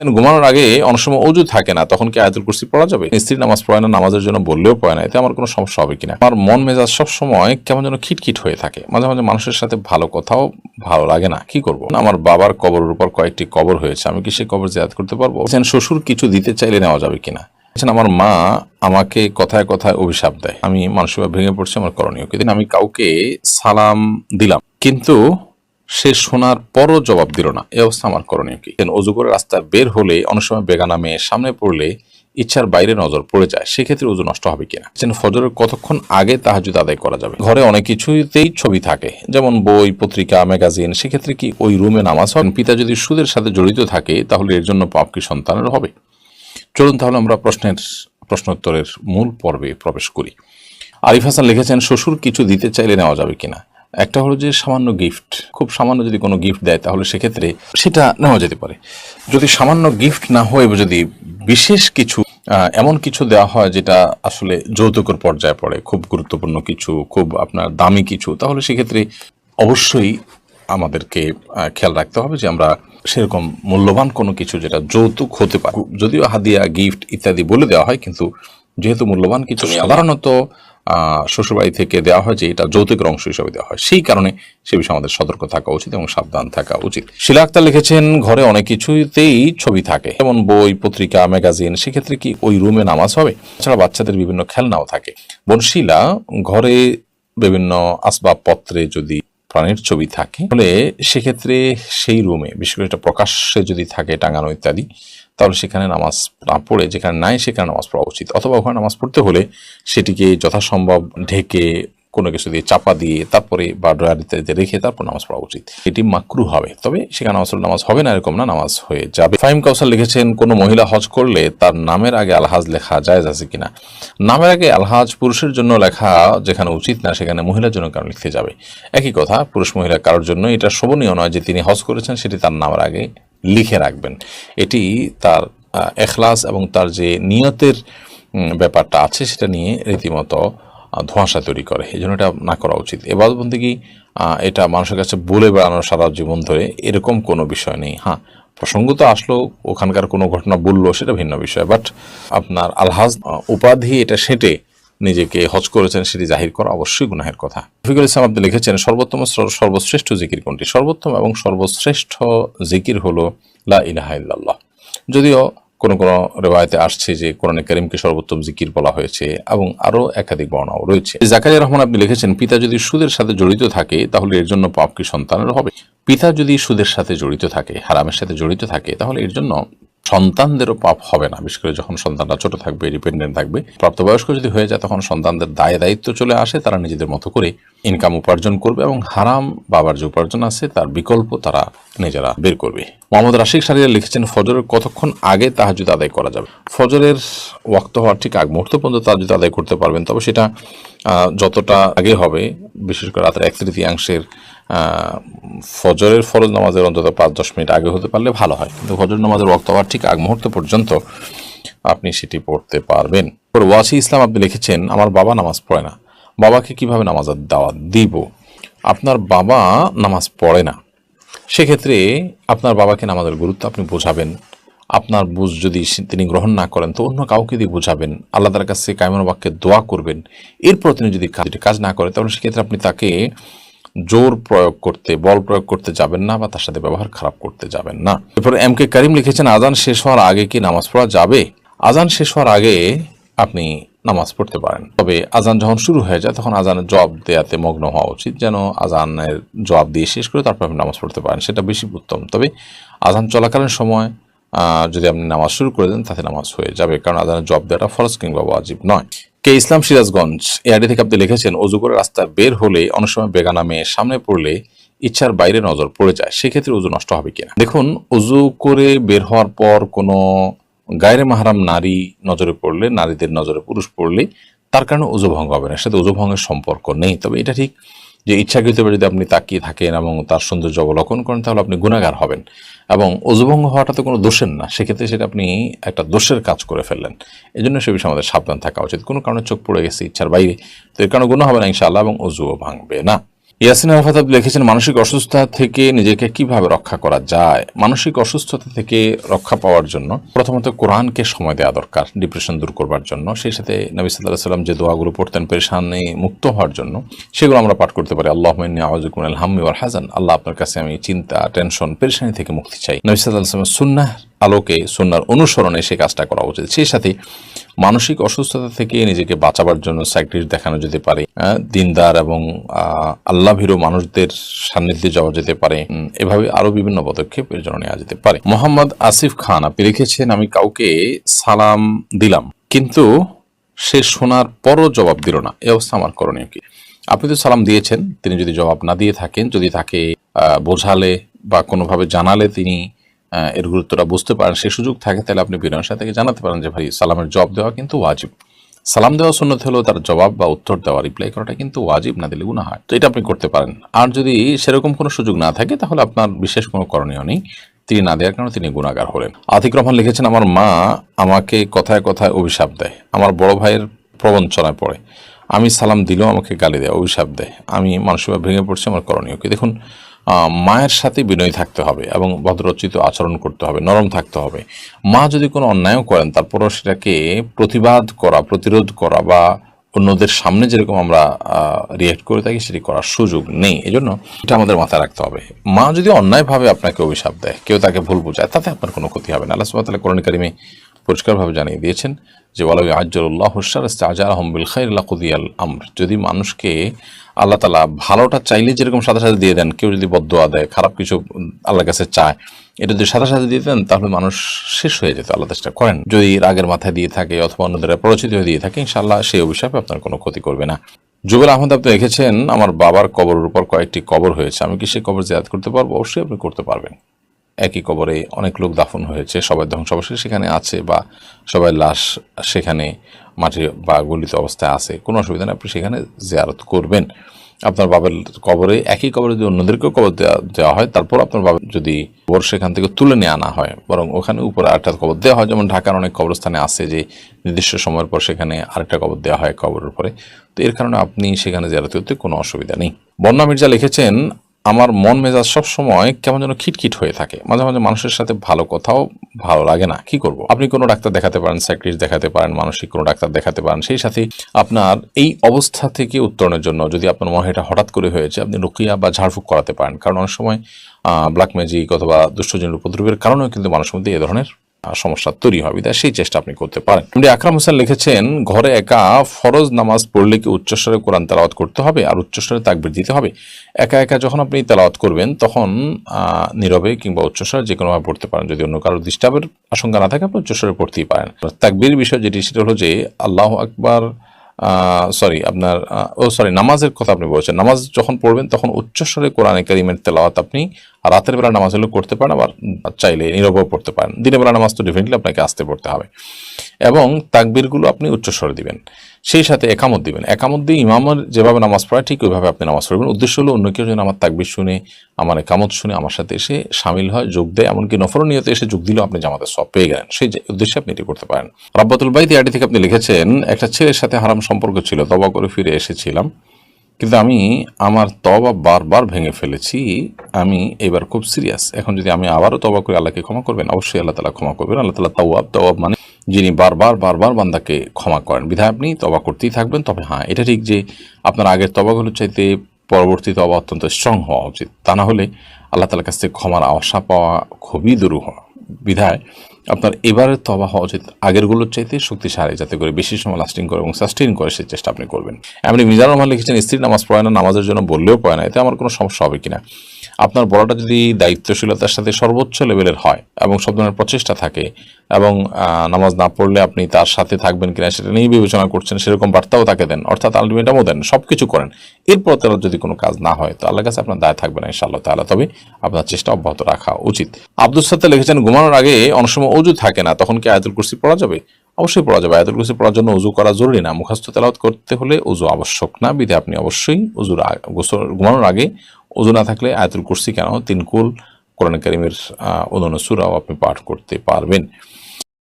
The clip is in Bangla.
ঘুমানোর আগে অনেক সময় অজু থাকে না? তখন কি আয়াতুল কুরসি পড়া যাবে? স্ত্রী নামাজ পড়ে না, নামাজের জন্য বললেও পড়ে না, এতে আমার কোনো সমস্যা হবে কিনা? আমার মন মেজাজ সব সময় কেমন যেন খিটখিট হয়ে থাকে। মাঝে মাঝে মানুষের সাথে ভালো কথাও ভালো লাগে না। কি করব? আমার বাবার কবরের উপর কয়েকটি কবর হয়েছে। আমি কি সেই কবর জিয়াদ করতে পারব? শ্বশুর কিছু দিতে চাইলে নেওয়া যাবে কিনা? আমার মা আমাকে কথায় কথায় অভিশাপ দেয়। আমি মানসিকভাবে ভেঙে পড়ছি আমার করণীয়। কিন্তু আমি কাউকে সালাম দিলাম। কিন্তু সে শোনার পরও জবাব দিল না। এ অবস্থা আমার করণীয় কি? অজু করে রাস্তায় বের হলে অনেক সময় বেগানা মেয়ে সামনে পড়লে ইচ্ছার বাইরে নজর পড়ে যায়। সেক্ষেত্রে ওজু নষ্ট হবে কিনা? যেন ফজরের কতক্ষণ আগে তাহাজুদ আদায় করা যাবে? ঘরে অনেক কিছুতেই ছবি থাকে, যেমন বই, পত্রিকা, ম্যাগাজিন। সেক্ষেত্রে কি ওই রুমে নামাজ হয়? পিতা যদি সুদের সাথে জড়িত থাকে, তাহলে এর জন্য পাপ কি সন্তানের হবে? চলুন তাহলে আমরা প্রশ্নের, প্রশ্নোত্তরের মূল পর্বে প্রবেশ করি। আরিফ হাসান লিখেছেন, শ্বশুর কিছু দিতে চাইলে নেওয়া যাবে কিনা? একটা হলো যে সামান্য গিফট খুব সামান্য যদি কোনো গিফট দেয় তাহলে সেক্ষেত্রে সেটা নেওয়া যেতে পারে। যদি সামান্য গিফট না হয়ে যদি বিশেষ কিছু এমন কিছু দেওয়া হয় যেটা আসলে যৌতুকের পর্যায়ে পড়ে খুব গুরুত্বপূর্ণ কিছু খুব আপনার দামি কিছু তাহলে সেক্ষেত্রে অবশ্যই আমাদেরকে খেয়াল রাখতে হবে যে আমরা সেরকম মূল্যবান কোনো কিছু যেটা যৌতুক হতে পারে। যদিও হাদিয়া গিফট ইত্যাদি বলে দেওয়া হয় কিন্তু যেহেতু মূল্যবান কিছু সাধারণত শ্বশুরবাড়ি থেকে দেওয়া হয় যে এটা যৌতুকের অংশ হিসাবে দেওয়া হয়। সেই কারণে সে বিষয়ে আমাদের সতর্ক থাকা উচিত এবং সাবধান থাকা উচিত। শিলা আক্তার লিখেছেন, ঘরে অনেক কিছুতেই ছবি থাকে, যেমন বই, পত্রিকা, ম্যাগাজিন। সেক্ষেত্রে কি ওই রুমে নামাজ হবে? এছাড়া বাচ্চাদের বিভিন্ন খেলনাও থাকে। বোন শিলা, ঘরে বিভিন্ন আসবাবপত্রে যদি প্রাণীর ছবি থাকে, তাহলে সেক্ষেত্রে সেই রুমে, বিশেষ করে এটা প্রকাশ্যে যদি থাকে টাঙানো ইত্যাদি তাহলে সেখানে নামাজ না পড়ে, যেখানে নাই সেখানে নামাজ পড়া উচিত। অথবা ওখানে নামাজ পড়তে হলে সেটিকে যথাসম্ভব ঢেকে কোনো কিছু দিয়ে চাপা দিয়ে তারপরে বা ড্রয়ার ইত্যাদিতে রেখে তারপর নামাজ পড়া উচিত। এটি মাকরু হবে। তবে সেখানে আসলে নামাজ হবে না, এরকম না, নামাজ হয়ে যাবে। ফাইম কাউসার লিখেছেন, কোনো মহিলা হজ করলে তার নামের আগে আলহাজ লেখা জায়েজ আছে কিনা? নামের আগে আলহাজ পুরুষের জন্য লেখা যেখানে উচিত না, সেখানে মহিলার জন্য কারণ লিখতে যাবে? একই কথা, পুরুষ মহিলা কারোর জন্য এটা শোভনীয় নয় যে তিনি হজ করেছেন, সেটি তার নামের আগে লিখে রাখবেন। এটি তার এখলাস এবং তার যে নিয়তের ব্যাপারটা আছে সেটা নিয়ে রীতিমতো ধোঁয়াশা তৈরি করে। এই জন্য এটা না করা উচিত। এবার বলতে কি এটা মানুষের কাছে বলে বেড়ানো সারা জীবন ধরে এরকম কোনো বিষয় নেই। হ্যাঁ প্রসঙ্গ তো আসলো, ওখানকার কোনো ঘটনা বলল, সেটা ভিন্ন বিষয়। বাট আপনার আলহাজ উপাধি এটা সেটে নিজেকে হজ করেছেন সেটি জাহির করা অবশ্যই গুনাহের কথা। রফিকুল ইসলাম আপনি লিখেছেন, সর্বোত্তম সর্বশ্রেষ্ঠ জিকির কোনটি? সর্বোত্তম এবং সর্বশ্রেষ্ঠ জিকির হলো লা ইলাহা ইল্লাল্লাহ। যদিও কোনো কোনো রেওয়ায়তে আসছে যে কোরআনে করিমকে সর্বোত্তম জিকির বলা হয়েছে এবং আরও একাধিক বর্ণাও রয়েছে। জাকারিয়া রহমান আপনি লিখেছেন, পিতা যদি সুদের সাথে জড়িত থাকে, তাহলে এর জন্য পাপ কি সন্তানের হবে? পিতা যদি সুদের সাথে জড়িত থাকে, হারামের সাথে জড়িত থাকে, তাহলে এর জন্য সন্তানদেরও পাপ হবে না, বিশেষ করে যখন সন্তানরা ছোট থাকবে ডিপেন্ডেন্ট থাকবে। প্রাপ্তবয়স্ক যদি হয়ে যায়, তখন সন্তানদের দায় দায়িত্ব চলে আসে, তারা নিজেদের মতো করে ইনকাম উপার্জন করবে এবং হারাম বাবার যে উপার্জন আছে, তার বিকল্প তারা নিজেরা বের করবে। মোহাম্মদ রাশিক সারিয়া লিখেছেন, ফজরের কতক্ষণ আগে তাহাজুদ আদায় করা যাবে? ফজরের ওয়াক্ত হওয়ার ঠিক আগ মুহূর্ত পর্যন্ত তাহাজুদ আদায় করতে পারবেন, তবে সেটা যতটা আগে হবে, বিশেষ করে রাতের এক তৃতীয়াংশের ফজরের ফরজ নামাজের অন্তত পাঁচ, দশ মিনিট আগে হতে পারলে ভালো হয়। কিন্তু ফজর নামাজের ওয়াক্ত হওয়ার ঠিক আগ মুহূর্ত পর্যন্ত আপনি সেটি পড়তে পারবেন। ওয়াসি ইসলাম আপনি লিখেছেন, আমার বাবা নামাজ পড়ে না। বাবাকে কীভাবে নামাজের দাওয়াত দিব? আপনার বাবা নামাজ পড়ে না। সেক্ষেত্রে আপনার বাবাকে নামাজের গুরুত্ব আপনি বোঝাবেন। আপনার বুঝ যদি তিনি গ্রহণ না করেন, তো অন্য কাউকে দিয়ে বোঝাবেন। আল্লাহ তার কাছে কায়মন বাক্যে দোয়া করবেন। এরপর তিনি যদি কাজ না করে, তাহলে সেক্ষেত্রে আপনি তাকে জোর প্রয়োগ করতে, বল প্রয়োগ করতে যাবেন না বা তার সাথে ব্যবহার খারাপ করতে যাবেন না। এরপরে এম কে করিম লিখেছেন, আজান শেষ হওয়ার আগে কি নামাজ পড়া যাবে? আজান শেষ হওয়ার আগে আপনি নামাজ পড়তে পারেন। তবে আজান যখন শুরু হয়ে যায়, তখন আজানের জবাব দেওয়াতে মগ্ন হওয়া উচিত, যেন আজানের জবাব দিয়ে শেষ করে তারপর আপনি নামাজ পড়তে পারেন, সেটা বেশি উত্তম। তবে আজান চলাকালীন সময় যদি আপনি নামাজ শুরু করে দেন, তাতে নামাজ হয়ে যাবে, কারণ আজানের জবাব দেওয়াটা ফরজ কিংবা ওয়াজিব নয়। কে ইসলাম সিরাজগঞ্জ এ আইডি থেকে আপনি লিখেছেন, অজু করে রাস্তায় বের হলে অনেক সময় বেগা নামে সামনে পড়লে ইচ্ছার বাইরে নজর পড়ে যায়। সেক্ষেত্রে উজু নষ্ট হবে কিনা? দেখুন উজু করে বের হওয়ার পর কোনো গায়ের মাহারাম নারী নজরে পড়লে, নারীদের নজরে পুরুষ পড়লে তার কারণে উজু ভঙ্গ হবে না। সাথে উজু ভঙ্গের সম্পর্ক নেই। তবে এটা ঠিক যে ইচ্ছাকৃতভাবে যদি আপনি তাকিয়ে থাকেন এবং তার সৌন্দর্য অবলোকন করেন, তাহলে আপনি গুণাগার হবেন। এবং অজুভঙ্গ হওয়াটা তো কোনো দোষের না। সেক্ষেত্রে সেটা আপনি একটা দোষের কাজ করে ফেললেন। এই জন্য সে বিষয়ে আমাদের সাবধান থাকা উচিত। কোনো কারণে চোখ পড়ে গেছে, ইচ্ছার বাইরে। তো এর কারণে গুণ হবে না ইনশাআল্লাহ এবং অজুও ভাঙবে না। ইয়াসিন আপনি লিখেছেন, মানসিক অসুস্থতা থেকে নিজেকে কীভাবে রক্ষা করা যায়? মানসিক অসুস্থতা থেকে রক্ষা পাওয়ার জন্য প্রথমত কোরআনকে সময় দেওয়া দরকার, ডিপ্রেশন দূর করবার জন্য। সেই সাথে নবী সাল্লাহ সাল্লাম যে দোয়াগুলো পড়তেন পেরেশানি মুক্ত হওয়ার জন্য, সেগুলো আমরা পাঠ করতে পারি আল্লাহ আওয়াজুকুম হাম্মি ওয়াল হাজান আল্লাহ আপনার কাছে আমি চিন্তা, টেনশন, পেরেশানি থেকে মুক্তি চাই। নবী সাল্লাহ সাল্লাম সুন্নাহ আলোকে, সুন্নার অনুসরণে সেই কাজটা করা উচিত। সেই সাথে মানসিক অসুস্থতা থেকে নিজেকে বাঁচাবার জন্য সাইক্রিস্ট দেখানো যেতে পারে আহ, দিনদার এবং ভীরু মানুষদের সান্নিধ্যে যাওয়া যেতে পারে এভাবে আরও বিভিন্ন পদক্ষেপ এর জন্য নেওয়া যেতে পারে। মোহাম্মদ আসিফ খান আপনি লিখেছেন আমি কাউকে সালাম দিলাম কিন্তু সে শোনার পরও জবাব দিল না। এই অবস্থা আমার করণীয় কি? আপনি তো সালাম দিয়েছেন তিনি যদি জবাব না দিয়ে থাকেন যদি তাকে বোঝালে বা কোনোভাবে জানালে তিনি এর গুরুত্বটা বুঝতে পারেন, সে সুযোগ থাকে, তাহলে আপনি বিনয়ের সাথে জানাতে পারেন যে, ভাই, সালামের জবাব দেওয়া কিন্তু ওয়াজিব। সালাম দেওয়া সুন্নত হলেও তার জবাব বা উত্তর দেওয়া রিপ্লাই করাটা কিন্তু ওয়াজিব, না দিলে গুণা হয় তো এটা আপনি করতে পারেন। আর যদি সেরকম কোনো সুযোগ না থাকে, তাহলে আপনার বিশেষ কোনো করণীয় নেই। তিনি না দেওয়ার কারণে তিনি গুণাগার হলেন আতিক রহমান লিখেছেন, আমার মা আমাকে কথায় কথায় অভিশাপ দেয়। আমার বড় ভাইয়ের প্রবঞ্চনায় পড়ে। আমি সালাম দিলেও আমাকে গালি দেয়, অভিশাপ দেয়। আমি মানসিকভাবে ভেঙে পড়ছি, আমার করণীয় কি? দেখুন মায়ের সাথে বিনয়ী থাকতে হবে এবং ভদ্রচিত আচরণ করতে হবে, নরম থাকতে হবে। মা যদি কোনো অন্যায়ও করেন, তারপরও সেটাকে প্রতিবাদ করা, প্রতিরোধ করা বা অন্যদের সামনে যেরকম আমরা রিয়েক্ট করে থাকি, সেটি করার সুযোগ নেই। এজন্য এটা আমাদের মাথায় রাখতে হবে। মা যদি অন্যায়ভাবে আপনাকে অভিশাপ দেয়, কেউ তাকে ভুল বোঝায়, তাতে আপনার কোনো ক্ষতি হবে না। আল্লাহ সুবহানাহু ওয়া তাআলা কোরআন পরিষ্কারভাবে জানিয়ে দিয়েছেন যে, ওয়ালাউ আজ্জালুল্লাহ হুসার আজারহম বিল খাইর লাকুদিয়াল আমর। যদি মানুষকে আল্লাহ তালা ভালোটা চাইলে যেরকম সাথে সাথে দিয়ে দেন, কেউ যদি বদোয়া দেয়, খারাপ কিছু আল্লাহর কাছে চায়, এটা যদি সাথে সাথে দিয়ে দেন, তাহলে মানুষ শেষ হয়ে যেত আল্লাহ চেষ্টা করেন। যদি রাগের মাথায় দিয়ে থাকে অথবা অন্যদের পরিচিত হয়ে দিয়ে থাকে, ইনশাআল্লাহ সেই অভিশাপে আপনার কোনো ক্ষতি করবে না। জুবেল আহমদ, আপনি লিখেছেন আমার বাবার কবরের উপর কয়েকটি কবর হয়েছে। আমি কি সেই কবর জিয়াদ করতে পারব? অবশ্যই আপনি করতে পারবেন। একই কবরে অনেক লোক দাফন হয়েছে, সবাই ধ্বংসাবশেষ সেখানে আছে বা সবাই লাশ সেখানে মাটি বা গলিত অবস্থায় আছে, কোনো অসুবিধা নেই, আপনি সেখানে জিয়ারত করবেন। আপনার বাবার কবরে একই কবরে যদি অন্যদেরকেও কবর দেওয়া দেওয়া হয়, তারপর আপনার বাবা যদি কবর সেখান থেকে তুলে নিয়ে আনা হয়, বরং ওখানে উপরে আরেকটা কবর দেওয়া হয়, যেমন ঢাকার অনেক কবরস্থানে আছে যে নির্দিষ্ট সময়ের পর সেখানে আরেকটা কবর দেওয়া হয় কবরের উপরে, তো এর কারণে আপনি সেখানে জিয়ারত করতে কোনো অসুবিধা নেই। বন্যা মির্জা লিখেছেন আমার মন মেজাজ সব সময় কেমন যেন খিটখিট হয়ে থাকে। মাঝে মাঝে মানুষের সাথে ভালো কথাও ভালো লাগে না। কি করব? আপনি কোনো ডাক্তার দেখাতে পারেন সাইক্রিস্ট দেখাতে পারেন, মানসিক কোনো ডাক্তার দেখাতে পারেন, সেই সাথে আপনার এই অবস্থা থেকে উত্তরণের জন্য যদি আপনার মনে এটা হঠাৎ করে হয়েছে, আপনি রুকিয়া বা ঝাড়ফুঁক করাতে পারেন। কারণ অনেক সময় ব্ল্যাক ম্যাজিক অথবা দুষ্টজনের উপদ্রবের কারণেও কিন্তু মানুষের মধ্যে এ ধরনের সমস্যা তৈরি হবে। তাই সেই চেষ্টা আপনি করতে পারেন। এমনি আকরাম হোসেন লিখেছেন, ঘরে একা ফরজ নামাজ পড়লে কি উচ্চস্বরে কোরআন তেলাওয়াত করতে হবে আর উচ্চস্বরে তাকবির দিতে হবে? একা একা যখন আপনি তেলাওয়াত করবেন, তখন নীরবে কিংবা উচ্চস্বরে যে কোনোভাবে পড়তে পারেন। যদি অন্য কারোর ডিস্টার্বের আশঙ্কা না থাকে, আপনি উচ্চস্বরে পড়তেই পারেন। তাকবির বিষয় যেটি, সেটা হলো যে, আল্লাহ আকবার সরি আপনার ও সরি নামাজের কথা আপনি বলছেন। নামাজ যখন পড়বেন, তখন উচ্চস্বরে কোরআনে কারিমের তেলাওয়াত আপনি রাতের বেলা নামাজ হলেও করতে পারেন, আবার চাইলে নীরব পড়তে পারেন। দিনের বেলা নামাজ তো ডেফিনেটলি আপনাকে আসতে পড়তে হবে। এবং তাকবিরগুলো আপনি উচ্চস্বরে দিবেন। সেই সাথে একামত দিবেন। একামত দিয়ে ইমামের যেভাবে নামাজ পড়ায় ঠিক ওইভাবে আপনি নামাজ পড়বেন। উদ্দেশ্য হলো অন্য কেউ যেন আমার তাকবির শুনে, আমার একামত শুনে, আমার সাথে এসে সামিল হয়, যোগ দেয়, এমনকি নফর নিয়তে এসে যোগ দিলেও আপনি জামাতে সব পেয়ে গেলেন। সেই উদ্দেশ্যে আপনি এটি করতে পারেন। রাব্বাতুল বাইদ আইডি থেকে আপনি লিখেছেন, একটা ছেলের সাথে হারাম সম্পর্ক ছিল তবা করে ফিরে এসেছিলাম। কিন্তু আমি আমার তবা বারবার ভেঙে ফেলেছি। আমি এবার খুব সিরিয়াস এখন যদি আমি আবারও তবা করে, আল্লাহকে ক্ষমা করবেন? অবশ্যই আল্লাহ তালা ক্ষমা করবেন। আল্লাহ তালা তাওয়াব তাওয়াব মানে যিনি বারবার বারবার বান্দাকে ক্ষমা করেন। বিধায় আপনি তবা করতেই থাকবেন। তবে হ্যাঁ এটা ঠিক যে আপনার আগের তবাগুলোর চাইতে পরবর্তী তবা অত্যন্ত স্ট্রং হওয়া উচিত। তা না হলে আল্লাহ তালার কাছ থেকে ক্ষমার আশা পাওয়া খুবই দুরূহ। বিধায় আপনার এবারের তবা হওয়া উচিত। আগেরগুলোর চাইতে শক্তিশালী, যাতে করে বেশি সময় লাস্টিং করে এবং সাস্টেইন করে সেই চেষ্টা আপনি করবেন। এমনি মিজানুর রহমান লিখেছেন, স্ত্রী নামাজ পড়ে না, নামাজের জন্য বললেও পড়ে না। এতে আমার কোনো সমস্যা হবে কিনা? আপনার বলাটা যদি দায়িত্বশীলতার সাথে সর্বোচ্চ লেভেলের হয় এবং সব ধরনের প্রচেষ্টা থাকে এবং নামাজ না পড়লে আপনি তার সাথে থাকবেন কিনা সেটা নিয়েই বিবেচনা করছেন, সেরকম বার্তাও তাকে দেন, অর্থাৎ আলটিমেটামও দেন সব কিছু করেন। এরপর তার যদি কোনো কাজ না হয়, তো আল্লাহর কাছে আপনার দায় থাকবে না ইনশাআল্লাহ তাহলে তবে আপনার চেষ্টা অব্যাহত রাখা উচিত। আব্দুল সাত্তা লিখেছেন, ঘুমানোর আগে অনেক সময় অজু থাকে না, তখন কি আয়াতুল কুরসি পড়া যাবে? অবশ্যই পড়া যাবে। আয়াতুল কুরসি পড়ার জন্য উজু করা জরুরি না। মুখাস্ত তেলাওয়াত করতে হলে উজু আবশ্যক না। বিধে আপনি অবশ্যই উজুর ঘুমানোর আগে উজু না থাকলে আয়াতুল কুরসি কেন? তিনকুল কোরআন করিমের অন্যান্য সুরাও আপনি পাঠ করতে পারবেন।